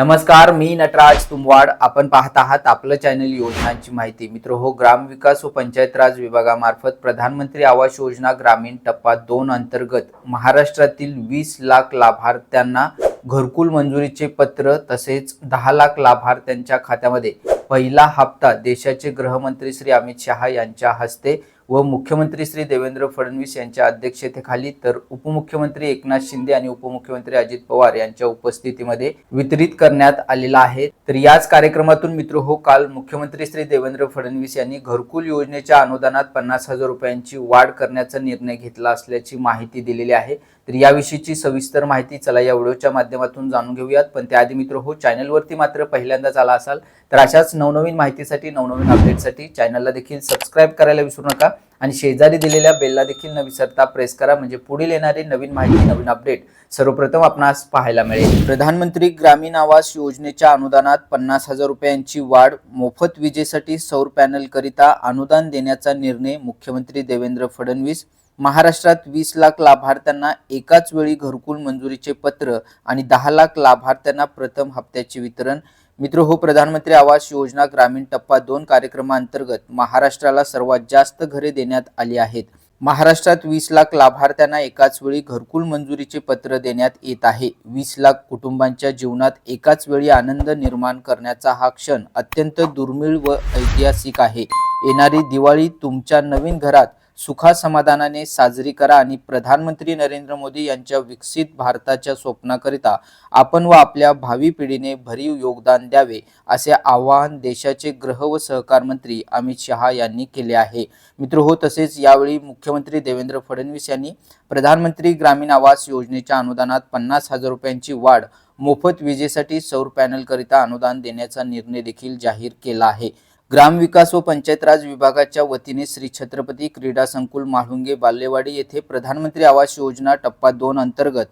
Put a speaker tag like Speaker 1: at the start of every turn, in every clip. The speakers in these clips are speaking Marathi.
Speaker 1: नमस्कार मी नटराज तुमवाड आपण पाहत आहात आपलं चॅनल योजनांची माहिती मित्र हो ग्रामविकास व पंचायत राज विभागामार्फत प्रधानमंत्री आवास योजना ग्रामीण टप्पा दोन अंतर्गत महाराष्ट्रातील वीस लाख लाभार्थ्यांना घरकुल मंजुरीचे पत्र तसेच दहा लाख लाभार्थ्यांच्या खात्यामध्ये पहिला हप्ता देशाचे गृहमंत्री श्री अमित शहा यांच्या हस्ते व मुख्यमंत्री श्री देवेंद्र फडणवीस यांच्या अध्यक्षतेखाली तर उपमुख्यमंत्री एकनाथ शिंदे आणि उपमुख्यमंत्री अजित पवार यांच्या उपस्थितीमध्ये वितरित करण्यात आलेला आहे तर याच कार्यक्रमातून मित्र हो काल मुख्यमंत्री श्री देवेंद्र फडणवीस यांनी घरकुल योजनेच्या अनुदानात पन्नास हजार रुपयांची वाढ करण्याचा निर्णय घेतला असल्याची माहिती दिलेली आहे तर याविषयीची सविस्तर माहिती चला या व्हिडिओच्या माध्यमातून जाणून घेऊयात पण त्याआधी मित्र हो चॅनलवरती मात्र पहिल्यांदाच आला असाल तर अशाच नवनवीन माहितीसाठी नवनवीन अपडेटसाठी चॅनलला देखील सबस्क्राईब करायला विसरू नका आणि शेजारी दिलेल्या बेलला देखील न विसरता प्रेस करा म्हणजे पुढील येणारे नवीन माहिती नवीन अपडेट सर्वप्रथम आपणास पाहायला मिळेल प्रधानमंत्री ग्रामीण आवास योजनेच्या अनुदानात पन्नास हजार रुपयांची वाढ मोफत विजेसाठी सौर पॅनलकरिता अनुदान देण्याचा निर्णय मुख्यमंत्री देवेंद्र फडणवीस महाराष्ट्रात वीस लाख लाभार्थ्यांना एकाच वेळी घरकुल मंजुरीचे पत्र आणि दहा लाख लाभार्थ्यांना प्रथम हप्त्याचे वितरण मित्र हो प्रधानमंत्री आवास योजना ग्रामीण टप्पा दोन कार्यक्रमांतर्गत महाराष्ट्राला सर्वात जास्त घरे देण्यात आली आहेत महाराष्ट्रात वीस लाख लाभार्थ्यांना एकाच वेळी घरकुल मंजुरीचे पत्र देण्यात येत आहे वीस लाख कुटुंबांच्या जीवनात एकाच वेळी आनंद निर्माण करण्याचा हा क्षण अत्यंत दुर्मिळ व ऐतिहासिक आहे येणारी दिवाळी तुमच्या नवीन घरात सुखा समाधानाने साजरी करा आणि प्रधानमंत्री नरेंद्र मोदी यांच्या विकसित भारताच्या स्वप्नाकरिता आपण व आपल्या भावी पिढीने भरीव योगदान द्यावे असे आवाहन देशाचे ग्रह व सहकार मंत्री अमित शहा यांनी केले आहे मित्र हो तसेच यावेळी मुख्यमंत्री देवेंद्र फडणवीस यांनी प्रधानमंत्री ग्रामीण आवास योजनेच्या अनुदानात पन्नास हजार रुपयांची वाढ मोफत विजेसाठी सौर पॅनलकरिता अनुदान देण्याचा निर्णय देखील जाहीर केला आहे ग्रामविकास व पंचायत राज विभागाच्या वतीने श्री छत्रपती क्रीडा संकुल माळुंगे बालेवाडी येथे प्रधानमंत्री आवास योजना टप्पा दोन अंतर्गत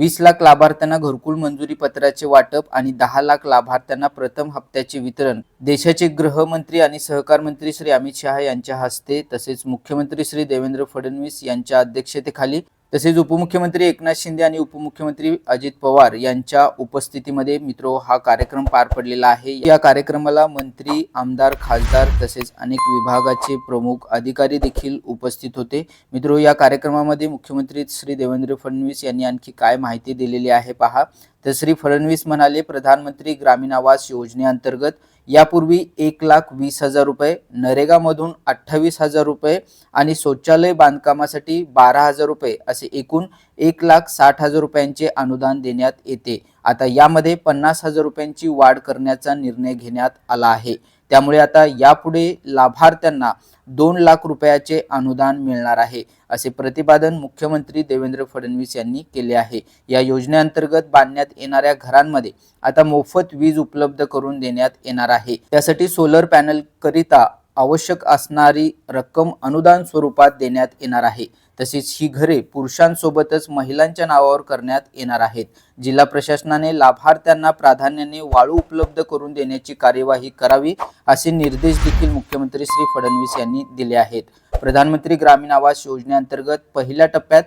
Speaker 1: वीस लाख लाभार्थ्यांना घरकुल मंजुरी पत्राचे वाटप आणि दहा लाख लाभार्थ्यांना प्रथम हप्त्याचे वितरण देशाचे गृहमंत्री आणि सहकार मंत्री श्री अमित शहा यांच्या हस्ते तसेच मुख्यमंत्री श्री देवेंद्र फडणवीस यांच्या अध्यक्षतेखाली तसेच उपमुख्यमंत्री एकनाथ शिंदे आणि उपमुख्यमंत्री अजित पवार यांच्या उपस्थितीमध्ये मित्रो हा कार्यक्रम पार पडलेला आहे या कार्यक्रमाला मंत्री आमदार खासदार तसेच अनेक विभागाचे प्रमुख अधिकारी देखील उपस्थित होते मित्रो या कार्यक्रमामध्ये मुख्यमंत्री श्री देवेंद्र फडणवीस यांनी आणखी काय माहिती दिलेली आहे पहा तर श्री फडणवीस म्हणाले प्रधानमंत्री ग्रामीण आवास योजनेअंतर्गत यापूर्वी एक लाख वीस हजार रुपये नरेगामधून अठ्ठावीस हजार रुपये आणि शौचालय बांधकामासाठी बारा हजार रुपये असे एकूण एक लाख साठ हजार रुपयांचे अनुदान देण्यात येते आता यामध्ये पन्नास हजार रुपयांची वाढ करण्याचा निर्णय घेण्यात आला आहे त्यामुळे आता यापुढे लाभार्थ्यांना दोन लाख रुपयाचे अनुदान मिळणार आहे असे प्रतिपादन मुख्यमंत्री देवेंद्र फडणवीस यांनी केले आहे या योजनेअंतर्गत बांधण्यात येणाऱ्या घरांमध्ये आता मोफत वीज उपलब्ध करून देण्यात येणार आहे त्यासाठी सोलर पॅनल करिता आवश्यक असणारी रक्कम अनुदान स्वरूपात देण्यात येणार आहे तसेच ही घरे पुरुषांसोबतच महिलांच्या नावावर करण्यात येणार आहेत जिल्हा प्रशासनाने लाभार्थ्यांना प्राधान्याने वाळू उपलब्ध करून देण्याची कार्यवाही करावी असे निर्देश देखील मुख्यमंत्री श्री फडणवीस यांनी दिले आहेत प्रधानमंत्री ग्रामीण आवास योजनेअंतर्गत पहिल्या टप्प्यात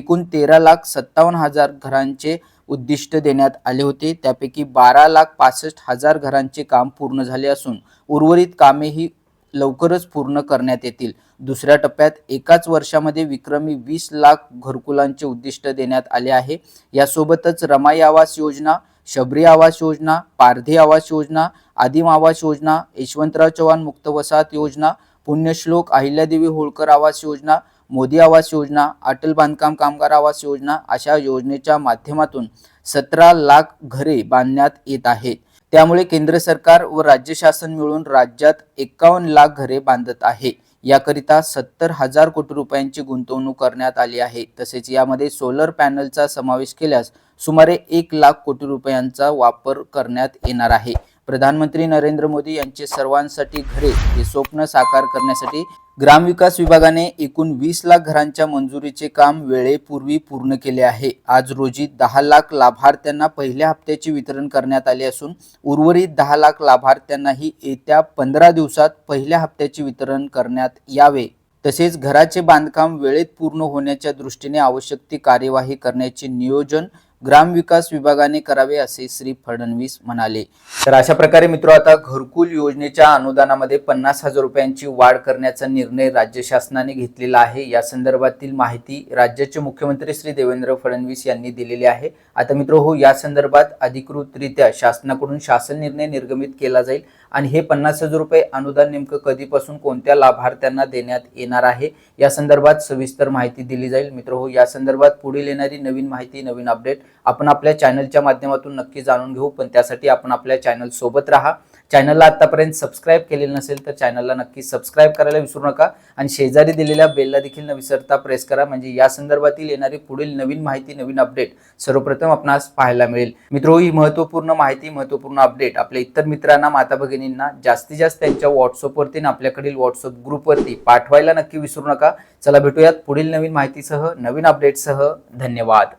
Speaker 1: एकूण तेरा लाख सत्तावन्न हजार घरांचे उद्दिष्ट देण्यात आले होते त्यापैकी बारा लाख पासष्ट हजार घरांचे काम पूर्ण झाले असून उर्वरित कामेही लवकरच पूर्ण करण्यात येतील दुसऱ्या टप्प्यात एकाच वर्षामध्ये विक्रमी वीस लाख घरकुलांचे उद्दिष्ट देण्यात आले आहे यासोबतच रमाई आवास योजना शबरी आवास योजना पारधी आवास योजना आदिम आवास योजना यशवंतराव चव्हाण मुक्त वसाहत योजना पुण्यश्लोक अहिल्यादेवी होळकर आवास योजना मोदी आवास योजना अटल बांधकाम कामगार आवास योजना अशा योजनेच्या माध्यमातून सतरा लाख घरे बांधण्यात येत आहेत त्यामुळे केंद्र सरकार व राज्य शासन मिळून राज्यात एकावन्न लाख घरे बांधत आहे याकरिता सत्तर हजार कोटी रुपयांची गुंतवणूक करण्यात आली आहे तसेच यामध्ये सोलर पॅनलचा समावेश केल्यास सुमारे एक लाख कोटी रुपयांचा वापर करण्यात येणार आहे प्रधानमंत्री नरेंद्र मोदी यांचे सर्वांसाठी घरे हे स्वप्न साकार करण्यासाठी ग्रामविकास विभागाने एकूण वीस लाख घरांच्या मंजुरीचे काम वेळेपूर्वी पूर्ण केले आहे आज रोजी दहा लाख लाभार्थ्यांना पहिल्या हप्त्याचे वितरण करण्यात आले असून उर्वरित दहा लाख लाभार्थ्यांनाही येत्या पंधरा दिवसात पहिल्या हप्त्याचे वितरण करण्यात यावे तसेच घराचे बांधकाम वेळेत पूर्ण होण्याच्या दृष्टीने आवश्यक ती कार्यवाही करण्याचे नियोजन ग्रामविकास विभागाने करावे असे श्री फडणवीस म्हणाले तर अशा प्रकारे मित्र आता घरकुल योजनेच्या अनुदानामध्ये पन्नास हजार रुपयांची वाढ करण्याचा निर्णय राज्य शासनाने घेतलेला आहे या संदर्भातील माहिती राज्याचे मुख्यमंत्री श्री देवेंद्र फडणवीस यांनी दिलेली आहे आता मित्र हो या संदर्भात अधिकृतरित्या शासनाकडून शासन निर्णय निर्गमित केला जाईल आणि हे पन्नास हजार रुपये अनुदान नेमकं कधीपासून कोणत्या लाभार्थ्यांना देण्यात येणार आहे या संदर्भात सविस्तर माहिती दिली जाईल मित्र हो या संदर्भात पुढील येणारी नवीन माहिती नवीन अपडेट आपण आपल्या चॅनलच्या माध्यमातून नक्की जाणून घेऊ पण त्यासाठी आपण आपल्या चॅनल सोबत राहा चॅनलला आतापर्यंत सबस्क्राईब केलेलं नसेल तर चॅनलला नक्की सबस्क्राईब करायला विसरू नका आणि शेजारी दिलेल्या बेलला देखील न विसरता प्रेस करा म्हणजे या संदर्भातील येणारी पुढील नवीन माहिती नवीन अपडेट सर्वप्रथम आपणास पाहायला मिळेल मित्रो ही महत्त्वपूर्ण माहिती महत्त्वपूर्ण अपडेट आपल्या इतर मित्रांना माता भगिनींना जास्तीत जास्त त्यांच्या व्हॉट्सअपवरती आणि आपल्याकडील व्हॉट्सअप ग्रुपवरती पाठवायला नक्की विसरू नका चला भेटूयात पुढील नवीन माहितीसह नवीन अपडेटसह धन्यवाद